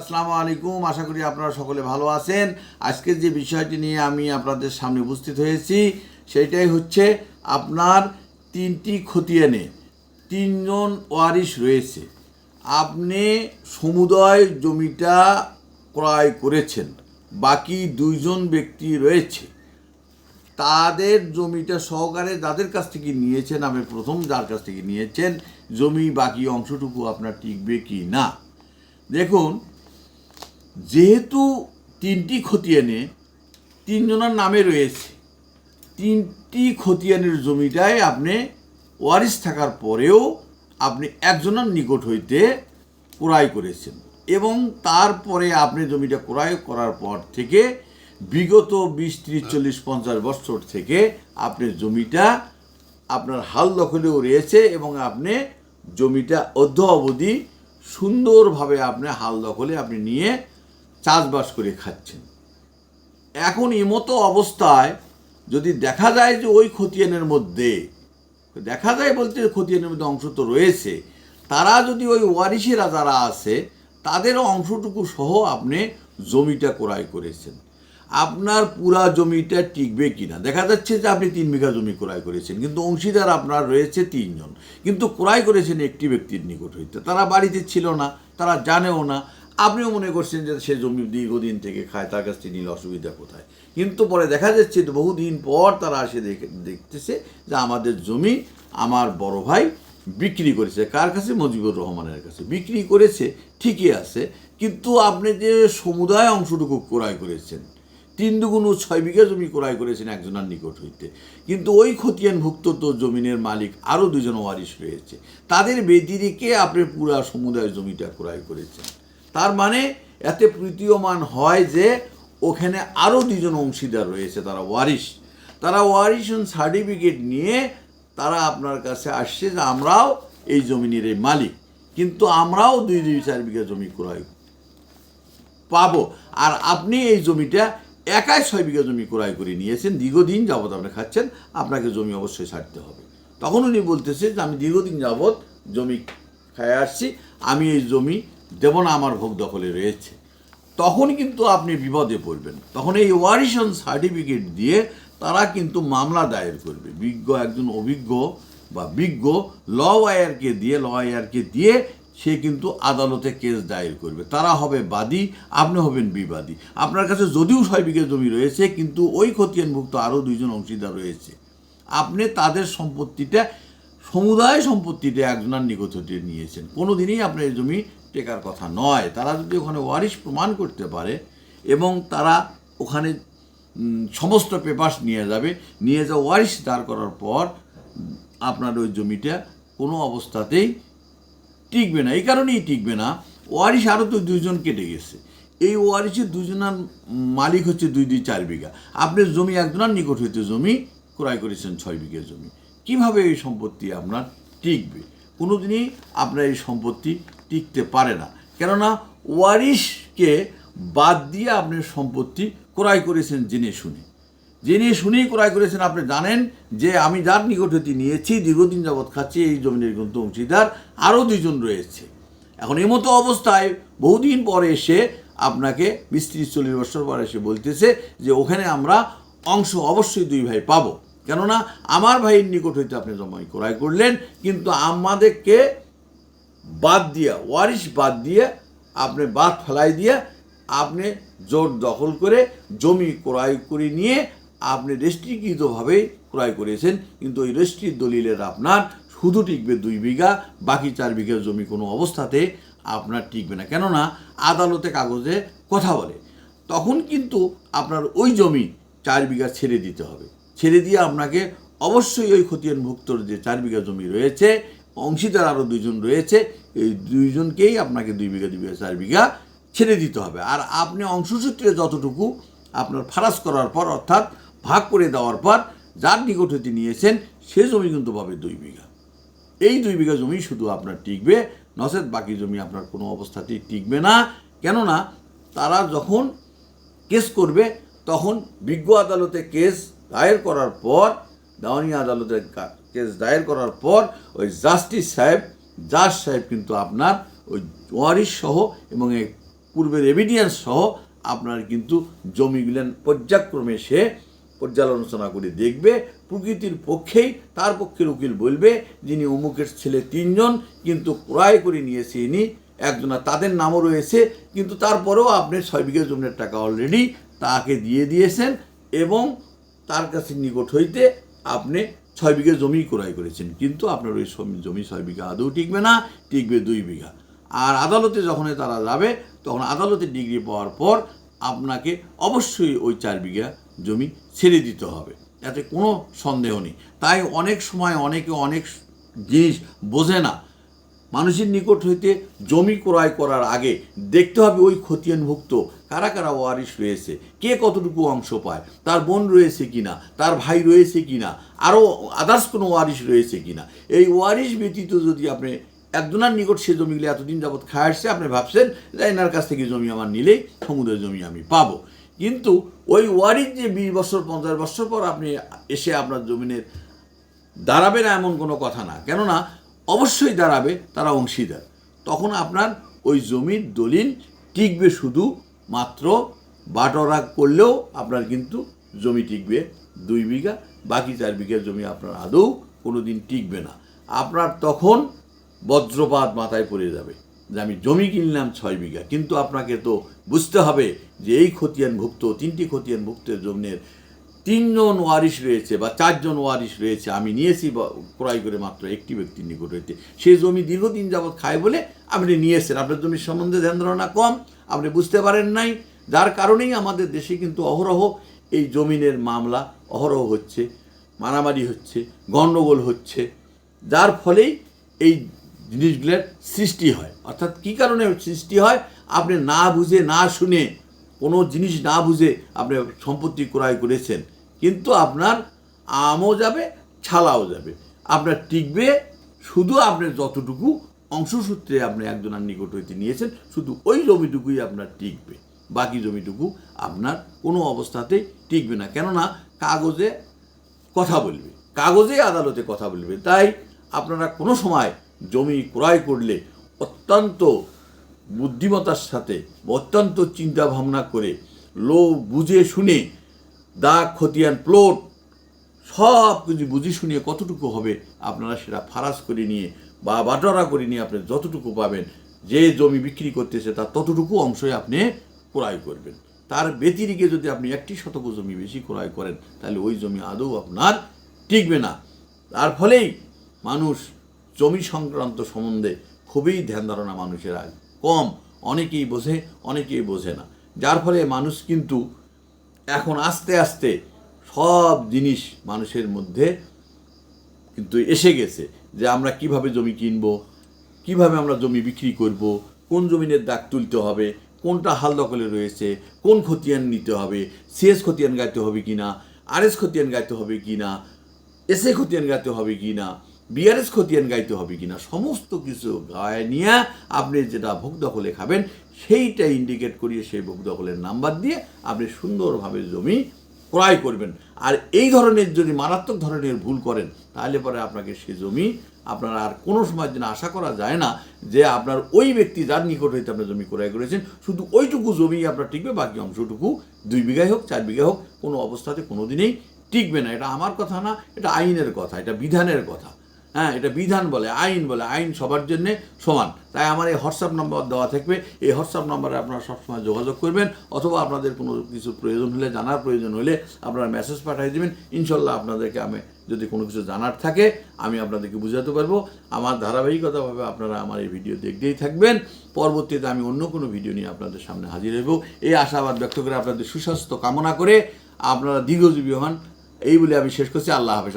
আসসালামু আলাইকুম, আশা করি আপনারা সকলে ভালো আছেন। আজকে যে বিষয়টি নিয়ে আমি আপনাদের সামনে উপস্থিত হয়েছি, সেটাই হচ্ছে আপনার তিনটি খতিয়ানে তিনজন ওয়ারিশ রয়েছে। আপনি সমুদয় জমিটা ক্রয় করেছেন, বাকি দুইজন ব্যক্তি রয়েছে। তাদের জমিটা সহকারে যাদের কাছ থেকে নিয়েছেন আপনি প্রথম যার কাছ থেকে নিয়েছেন, জমি বাকি অংশটুকু আপনার টিকবে কি না? দেখুন যেহেতু তিনটি খতিয়ানে তিনজনের নামে রয়েছে, তিনটি খতিয়ানের জমিটাই আপনি ওয়ারিস থাকার পরেও আপনি একজনের নিকট হইতে ক্রয় করেছেন এবং তারপরে আপনি জমিটা ক্রয় করার পর থেকে বিগত বিশ, ত্রিশ, চল্লিশ, পঞ্চাশ বছর থেকে আপনি জমিটা আপনার হাল দখলেও রয়েছে এবং আপনি জমিটা অর্ধ অবধি সুন্দরভাবে আপনি হাল দখলে আপনি নিয়ে চাষবাস করে খাচ্ছেন। এখন এমতো অবস্থায় যদি দেখা যায় যে ওই খতিয়ানের মধ্যে, দেখা যায় বলতে খতিয়ানের মধ্যে অংশ তো রয়েছে, তারা যদি ওই ওয়ারিশেরা যারা আছে, তাদেরও অংশটুকু সহ আপনি জমিটা ক্রয় করেছেন। আপনার পুরা জমিটা টিকবে কিনা? দেখা যাচ্ছে যে আপনি তিন বিঘা জমি ক্রয় করেছেন, কিন্তু অংশীদার আপনার রয়েছে তিনজন। কিন্তু ক্রয় করেছেন একটি ব্যক্তির নিকট হইতে। তারা বাড়িতে ছিল না, তারা জানেও না আপনিও মনে করছেন যে সে জমি দীর্ঘদিন থেকে খায়, তার কাছ থেকে নিলে অসুবিধা কোথায়? কিন্তু পরে দেখা যাচ্ছে বহুদিন পর তারা দেখে, দেখতেছে যে আমাদের জমি আমার বড় ভাই বিক্রি করেছে। কার কাছে? মজিবুর রহমানের কাছে। বিক্রি করেছে, ঠিকই আছে, কিন্তু আপনি যে সমুদায় অংশটুকু ক্রয় করেছেন, তিন দুগুণ ছয় বিঘা জমি ক্রয় করেছেন একজনের নিকট হইতে, কিন্তু ওই খতিয়ানভুক্ত তো জমিনের মালিক আরও দুজন ওয়ারিশ রয়েছে। তাদের বেদিরিকে আপনি পুরা সমুদায় জমিটা ক্রয় করেছেন। তার মানে এতে প্রতীয়মান হয় যে ওখানে আরও দুজন অংশীদার রয়েছে, তারা ওয়ারিশ। তারা ওয়ারিশন সার্টিফিকেট নিয়ে তারা আপনার কাছে আসছে যে আমরাও এই জমিনের এই মালিক। কিন্তু আমরাও দুই দুই চার বিঘা জমি ক্রয় পাবো। আর আপনি এই জমিটা একাই ছয় বিঘা জমি ক্রয় করে নিয়েছেন, দীর্ঘদিন যাবৎ আপনি খাচ্ছেন, আপনাকে জমি অবশ্যই ছাড়তে হবে। তখন উনি বলতেছে যে আমি দীর্ঘদিন যাবৎ জমি খায় আসছি, আমি এই জমি দেব না আমার ভোগ দখলে রয়েছে। তখন কিন্তু আপনি বিপদে পড়বেন। তখন এই ওয়ারিশন সার্টিফিকেট দিয়ে তারা কিন্তু মামলা দায়ের করবে। বিজ্ঞ একজন অভিজ্ঞ বা বিজ্ঞ ল ওয়ারকে দিয়ে ল ওয়ারকে দিয়ে সে কিন্তু আদালতে কেস দায়ের করবে। তারা হবে বাদী, আপনি হবেন বিবাদী। আপনার কাছে যদিও ছয় বিঘে জমি রয়েছে, কিন্তু ওই খতিয়ানভুক্ত আরও দুইজন অংশীদার রয়েছে। আপনি তাদের সম্পত্তিটা সমুদায় সম্পত্তিটা একজনার নিকট হতে নিয়েছেন। কোনো দিনই আপনার এই জমি টেকার কথা নয়। তারা যদি ওখানে ওয়ারিশ প্রমাণ করতে পারে এবং তারা ওখানে সমস্ত পেপার্স নিয়ে যাবে, নিয়ে যা ওয়ারিশ দাঁড় করার পর আপনার ওই জমিটা কোনো অবস্থাতেই টিকবে না। এই কারণেই টিকবে না। ওয়ারিশ আরও তো দুজন কেটে গেছে। এই ওয়ারিশের দুজনের মালিক হচ্ছে দুই দুই চার বিঘা। আপনার জমি একজনের নিকট হইতে জমি ক্রয় করেছেন ছয় বিঘা জমি। কীভাবে এই সম্পত্তি আপনার টিকবে? কোনো দিনই আপনার এই সম্পত্তি টিকতে পারে না। কেননা ওয়ারিশকে বাদ দিয়ে আপনি সম্পত্তি ক্রয় করেছেন জেনে শুনে। জেনে শুনেই ক্রয় করেছেন। আপনি জানেন যে আমি যার নিকট হতে নিয়েছি, দীর্ঘদিন যাবৎ খাচ্ছি, এই জমিনের কিন্তু অংশীদার, আরও দুজন রয়েছে। এখন এই মতো অবস্থায় বহুদিন পরে এসে আপনাকে বিশ ত্রিশ চল্লিশ বছর পরে এসে বলতেছে যে ওখানে আমরা অংশ অবশ্যই দুই ভাই পাবো। কেননা আমার ভাইয়ের নিকট হইতে আপনি জমাই ক্রয় করলেন, কিন্তু আমাদেরকে বাদ দিয়ে, ওয়ারিশ বাদ দিয়ে, আপনি বাদ ফেলাই দিয়ে আপনি জোর দখল করে জমি ক্রয় করে নিয়ে আপনি রেস্ট্রিকৃতভাবে ক্রয় করেছেন। কিন্তু ওই রেস্ট্রির দলিলের আপনার শুধু টিকবে দুই বিঘা, বাকি চার বিঘা জমি কোনো অবস্থাতে আপনার টিকবে না। কেননা আদালতে কাগজে কথা বলে, তখন কিন্তু আপনার ওই জমি চার বিঘা ছেড়ে দিতে হবে। ছেড়ে দিয়ে আপনাকে অবশ্যই ওই খতিয়ানভুক্তর যে চার বিঘা জমি রয়েছে, অংশীদার আরও দুইজন রয়েছে, এই দুইজনকেই আপনাকে দুই বিঘা দুই বিঘা, চার বিঘা ছেড়ে দিতে হবে। আর আপনি অংশসূত্রে যতটুকু আপনার ফারাজ করার পর, অর্থাৎ ভাগ করে দেওয়ার পর, যার নিকট হতে নিয়েছেন, সে জমি কিন্তু পাবে দুই বিঘা। এই দুই বিঘা জমি শুধু আপনার টিকবে, নচেত বাকি জমি আপনার কোনো অবস্থাতেই টিকবে না। কেননা, তারা যখন কেস করবে, তখন বিজ্ঞ আদালতে কেস দায়ের করার পর দেওয়ানি আদালতের কেস দায়ের করার পর, ওই জাস্টিস সাহেব জাজ সাহেব কিন্তু আপনার ওই ওয়ারিশ সহ এবং এই পূর্বের এভিডিয়েন্স সহ আপনার কিন্তু জমিগুলেন পর্যায়ক্রমে সে পর্যালোচনা করে দেখবে, প্রকৃতির পক্ষেই তার পক্ষের উকিল বলবে, যিনি অমুকের ছেলে তিনজন, কিন্তু ক্রয় করে নিয়েছে ইনি একজনা তাদের নামও রয়েছে, কিন্তু তারপরেও আপনি ছয় বিঘা জমির টাকা অলরেডি তাকে দিয়ে দিয়েছেন এবং তার কাছে নিকট হইতে আপনি ছয় বিঘা জমি ক্রয় করেছেন। কিন্তু আপনার ওই জমি ছয় বিঘা আদৌ টিকবে না, টিকবে দুই বিঘা। আর আদালতে যখন তারা যাবে, তখন আদালতে ডিগ্রি পাওয়ার পর আপনাকে অবশ্যই ওই চার বিঘা জমি ছেড়ে দিতে হবে। এতে কোনো সন্দেহ নেই। তাই অনেক সময় অনেকে অনেক জিনিস বোঝে না। মানুষের নিকট হইতে জমি ক্রয় করার আগে দেখতে হবে ওই খতিয়ানভুক্ত কারা কারা ওয়ারিশ রয়েছে? কে কতটুকু অংশ পায়? তার বোন রয়েছে কিনা? তার ভাই রয়েছে কিনা? আরও আদার্স কোনো ওয়ারিশ রয়েছে কিনা? এই ওয়ারিশ ব্যতীত যদি আপনি একজনের নিকট সে জমিগুলো এতদিন যাবৎ খায় আসছে, আপনি ভাবছেন যে এনার কাছ থেকে জমি আমার নিলেই সমুদ্রের জমি আমি পাবো। কিন্তু ওই ওয়ারিশ যে বিশ বছর, পঞ্চাশ বছর পর আপনি এসে আপনার জমিনের দাঁড়াবে না এমন কোনো কথা না। কেননা অবশ্যই দাঁড়াবে, তারা অংশীদার। তখন আপনার ওই জমির দলিল টিকবে শুধু মাত্র বাটরা করলেও আপনার কিন্তু জমি টিকবে দুই বিঘা, বাকি চার বিঘা জমি আপনার আদৌ কোনো দিন টিকবে না। আপনার তখন বজ্রপাত মাথায় পড়ে যাবে যে আমি জমি কিনলাম ছয় বিঘা, কিন্তু আপনাকে তো বুঝতে হবে যে এই খতিয়ানভুক্ত, তিনটি খতিয়ানভুক্তের জমির তিনজন ওয়ারিশ রয়েছে বা চারজন ওয়ারিশ রয়েছে, আমি নিয়েছি ক্রয় করে মাত্র একটি ব্যক্তির নিকট রয়েছে। সেই জমি দীর্ঘদিন যাবৎ খায় বলে আপনি নিয়েছেন। আপনার জমির সম্বন্ধে ধ্যান ধারণা কম, আপনি বুঝতে পারেন নাই। যার কারণেই আমাদের দেশে কিন্তু অহরহ এই জমিনের মামলা অহরহ হচ্ছে, মারামারি হচ্ছে, গণ্ডগোল হচ্ছে। যার ফলেই এই জিনিসগুলোর সৃষ্টি হয়। অর্থাৎ কী কারণে সৃষ্টি হয়? আপনি না বুঝে, না শুনে কোনো জিনিস না বুঝে আপনি সম্পত্তি ক্রয় করেছেন। কিন্তু আপনার আমও যাবে, ছালাও যাবে। আপনার টিকবে, শুধু আপনার যতটুকু অংশসূত্রে আপনি একজনের নিকট হইতে নিয়েছেন, শুধু ওই জমিটুকুই আপনার টিকবে। বাকি জমিটুকু আপনার কোনো অবস্থাতেই টিকবে না। কেননা কাগজে কথা বলবে কাগজে আদালতে কথা বলবে। তাই আপনারা কোনো সময় জমি ক্রয় করলে অত্যন্ত বুদ্ধিমতার সাথে, অত্যন্ত চিন্তা ভাবনা করে লো বুঝে শুনে দাগ, খতিয়ান, প্লট, সব কিছু বুঝে শুনিয়ে কতটুকু হবে আপনারা সেটা ফারাজ করে নিয়ে বা বাটোয়ারা করে নিয়ে আপনি যতটুকু পাবেন, যে জমি বিক্রি করতেছে তার ততটুকু অংশই আপনি ক্রয় করবেন। তার ব্যতিরিকে যদি আপনি একটি শতক জমি বেশি ক্রয় করেন, তাহলে ওই জমি আদৌ আপনার টিকবে না। তার ফলেই মানুষ জমি সংক্রান্ত সম্বন্ধে খুবই ধ্যান ধারণা মানুষের কম, অনেকেই বোঝে অনেকেই বোঝে না। যার ফলে মানুষ কিন্তু এখন আস্তে আস্তে সব জিনিস মানুষের মধ্যে কিন্তু এসে গেছে যে আমরা কীভাবে জমি কিনব, কীভাবে আমরা জমি বিক্রি করব, কোন জমিনের দাগ তুলতে হবে, কোনটা হাল দখলে রয়েছে, কোন খতিয়ান নিতে হবে সিএস খতিয়ান গাইতে হবে কি না আরএস খতিয়ান গাইতে হবে কি না এসএ খতিয়ান গাইতে হবে কি না বিআরএস খতিয়ান গাইতে হবে কি না সমস্ত কিছু গায়ে নিয়ে আপনি যেটা ভোগ দখলে খাবেন সেইটা ইন্ডিকেট করিয়ে সেই ভোগ দখলের নাম্বার দিয়ে আপনি সুন্দরভাবে জমি ক্রয় করবেন। আর এই ধরনের যদি মারাত্মক ধরনের ভুল করেন, তাহলে পরে আপনাকে সে জমি আপনার আর কোনো সময় যেন আশা করা যায় না যে আপনার ওই ব্যক্তি যার নিকট হইতে আপনার জমি ক্রয় করেছেন, শুধু ওইটুকু জমি আপনার টিকবে, বাকি অংশটুকু দুই বিঘাই হোক, চার বিঘা হোক, কোনো অবস্থাতে কোনো দিনেই টিকবে না। এটা আমার কথা না, এটা আইনের কথা, এটা বিধানের কথা। হ্যাঁ এটা বিধান বলে, আইন বলে, আইন সবার জন্য সমান। তাই আমার এই হোয়াটসঅ্যাপ নম্বর দেওয়া থাকবে। এই হোয়াটসঅ্যাপ নম্বরে আপনারা সবসময় যোগাযোগ করবেন অথবা আপনাদের কোনো কিছু প্রয়োজন হলে, জানার প্রয়োজন হলে আপনারা মেসেজ পাঠিয়ে দেবেন। ইনশাল্লাহ আপনাদেরকে আমি যদি কোনো কিছু জানার থাকে, আমি আপনাদেরকে বুঝাতে পারব। আমার ধারাবাহিকতাভাবে আপনারা আমার এই ভিডিও দেখতেই থাকবেন। পরবর্তীতে আমি অন্য কোনো ভিডিও নিয়ে আপনাদের সামনে হাজির হব এই আশাবাদ ব্যক্ত করে আপনাদের সুস্বাস্থ্য কামনা করে আপনারা দীর্ঘজীবী হন। এই বলে আমি শেষ করছি। আল্লাহ হাফেজ।